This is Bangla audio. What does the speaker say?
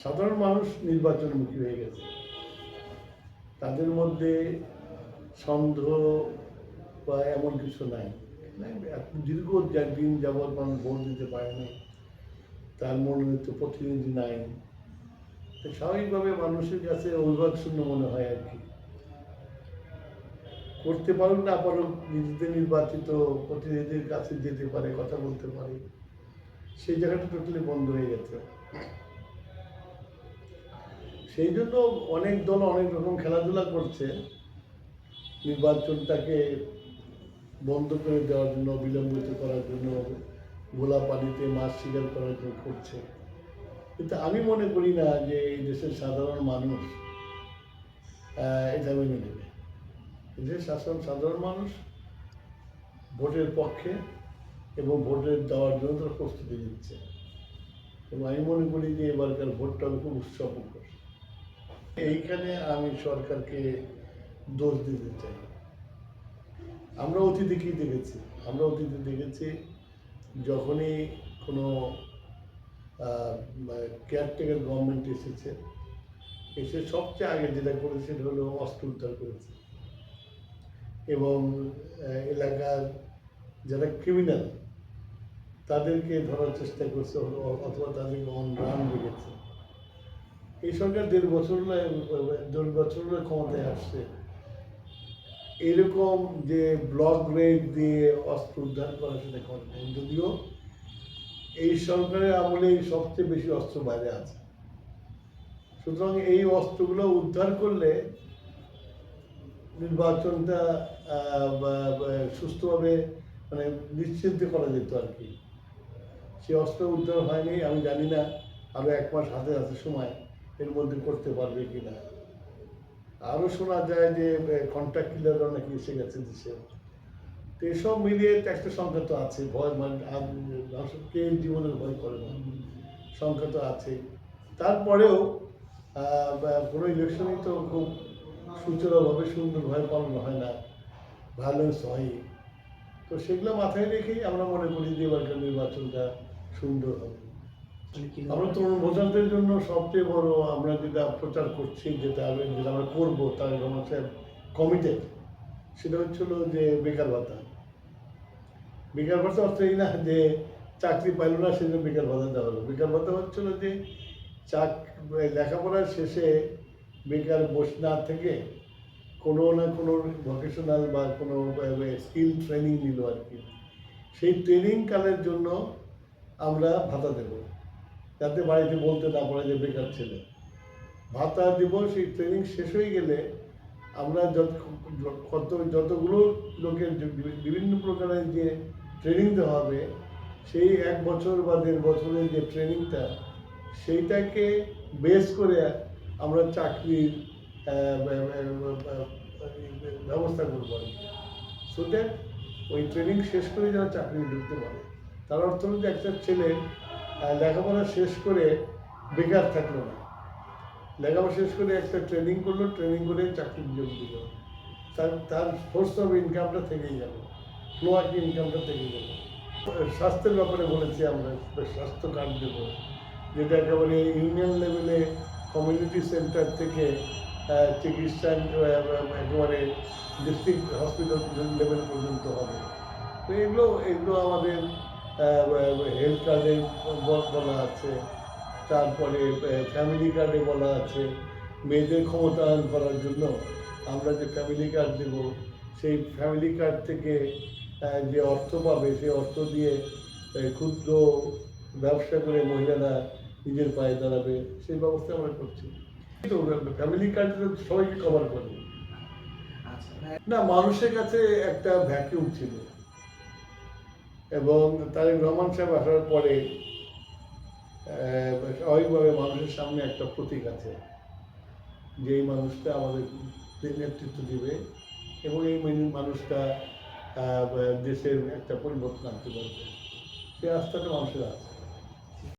সাধারণ মানুষ নির্বাচনমুখী হয়ে গেছে। তাদের মধ্যে সন্দেহ বা এমন কিছু নাই। দীর্ঘ দিন যাবৎ মানুষ ভোট দিতে পারে না তার মনোনীত প্রতিনিধি নাই। স্বাভাবিকভাবে মানুষের কাছে অভিভাবক শূন্য মনে হয় আর কি। করতে পারুক না পারুক, নিজেদের নির্বাচিত প্রতিনিধির কাছে যেতে পারে, কথা বলতে পারে, সেই জায়গাটা টোটালি বন্ধ হয়ে গেছে। সেই জন্য অনেক দল অনেক রকম খেলাধুলা করছে। নির্বাচনটাকে বন্ধ করে দেওয়ার জন্য, বিলম্বিত করার জন্য, গোলা পানিতে মাছ শিকার করার জন্য করছে। কিন্তু আমি মনে করি না যে এই দেশের সাধারণ মানুষ এটা মেনে নেবে। দেশের শাসন সাধারণ মানুষ ভোটের পক্ষে এবং ভোটের দেওয়ার জন্য তারা প্রস্তুতি নিচ্ছে। এবং আমি মনে করি যে এবারকার ভোটটা খুব উৎসবমুখর। এইখানে আমি সরকারকে দোষ দিতে চাই। আমরা অতীতে দেখেছি। আমরা অতীতে দেখেছি যখনই কোনো কেয়ারটেকার গভর্নমেন্ট এসেছে, এসে সবচেয়ে আগে যেটা করেছে সেটা হলো অস্ত্র উদ্ধার করেছে। এবং এলাকার যারা ক্রিমিনাল তাদেরকে ধরার চেষ্টা করছে, অথবা তাদেরকে এই সরকার দেড় বছর দেড় বছর ক্ষমতায় আসছে। এরকম যে ব্লক রেড দিয়ে অস্ত্র উদ্ধার করা সেটা করে নাই। যদিও এই সরকারের আমলে সবচেয়ে বেশি অস্ত্র বাইরে আছে। সুতরাং এই অস্ত্রগুলো উদ্ধার করলে নির্বাচনটা আহ, বা- বা- সুষ্ঠুভাবে মানে নিশ্চিন্তে করা যেত আর কি। সে অস্ত্র উদ্ধার হয়নি আমি জানি না। আরও এক মাস হাতে আছে সময়। এর মধ্যে করতে পারবে কিনা? আরও শোনা যায় যে কন্ট্রাক্ট কিলাররা নাকি এসে গেছে দেশে। তো এসব মিলিয়ে একটা সংখ্যা তো আছে, ভয় মানে কে জীবনের ভয় করে না। সংখ্যা তো আছে। তারপরেও কোনো ইলেকশনই তো খুব সুচারুভাবে সুন্দরভাবে পালন হয় না। ভায়োলেন্স হয়। তো সেগুলো মাথায় রেখেই আমরা মনে করি যে এবারকার নির্বাচনটা সুন্দর হবে। আমরা তরুণ ভোটারদের জন্য সবচেয়ে বড় আমরা যেটা প্রচার করছি, যেটা যেটা আমরা করব, তার সাহেব কমিটেড সেটা হচ্ছিল যে বেকার ভাতা। বেকার ভাতা অর্থ এই না যে চাকরি পাইল না, সেজন্য বেকার ভাতা দেওয়া হলো। বেকার ভাতা হচ্ছিল যে চাক লেখাপড়ার শেষে বেকার বসে না থেকে কোনো না কোনো ভোকেশনাল বা কোনো স্কিল ট্রেনিং নিল আর কি। সেই ট্রেনিং কালের জন্য আমরা ভাতা দেব। যাতে বাড়িতে বলতে না পারে যে বেকার ছেলে। ভাতা দিব, সেই ট্রেনিং শেষ হয়ে গেলে আমরা যত কত যতগুলো লোকের বিভিন্ন প্রকারের যে ট্রেনিং দেওয়া হবে, সেই এক বছর বা দেড় বছরের যে ট্রেনিংটা সেইটাকে বেস করে আমরা চাকরির ব্যবস্থা করব আর সো দ্যাট ওই ট্রেনিং শেষ করে যেন চাকরি ঢুকতে পারে, তার অর্থ যে একটা ছেলে লেখাপড়া শেষ করে বেকার থাকল না। লেখাপড়া শেষ করে একটা ট্রেনিং করল ট্রেনিং করে চাকরি যোগ দিল। তার তার সোর্স অফ ইনকামটা থেকেই গেল। ফ্লো আর ইনকামটা থেকে গেল। স্বাস্থ্যের ব্যাপারে বলেছি আমরা, স্বাস্থ্য কার্ড দেবো। যেটা একেবারে ইউনিয়ন লেভেলে কমিউনিটি সেন্টার থেকে চিকিৎসা একেবারে ডিস্ট্রিক্ট হসপিটাল লেভেল পর্যন্ত হবে। তো এগুলো এগুলো আমাদের হেলথ কার্ডে বলা আছে। তারপরে ফ্যামিলি কার্ডে বলা আছে। মেয়েদের ক্ষমতায়ন করার জন্য আমরা যে ফ্যামিলি কার্ড দেব সেই ফ্যামিলি কার্ড থেকে যে অর্থ পাবে সেই অর্থ দিয়ে ক্ষুদ্র ব্যবসা করে মহিলারা নিজের পায়ে দাঁড়াবে সেই ব্যবস্থা আমরা করছি। তো ফ্যামিলি কার্ড সবাইকে কভার করবে না মানুষের কাছে একটা ভ্যাকিউম ছিল। এবং তারেক রহমান সাহেব আসার পরে স্বাভাবিকভাবে মানুষের সামনে একটা প্রতীক আছে যে এই মানুষটা আমাদের নেতৃত্ব দিবে এবং এই মেন- মানুষটা দেশের একটা পরিবর্তন আনতে পারবে। সেই আস্থাটা মানুষের আছে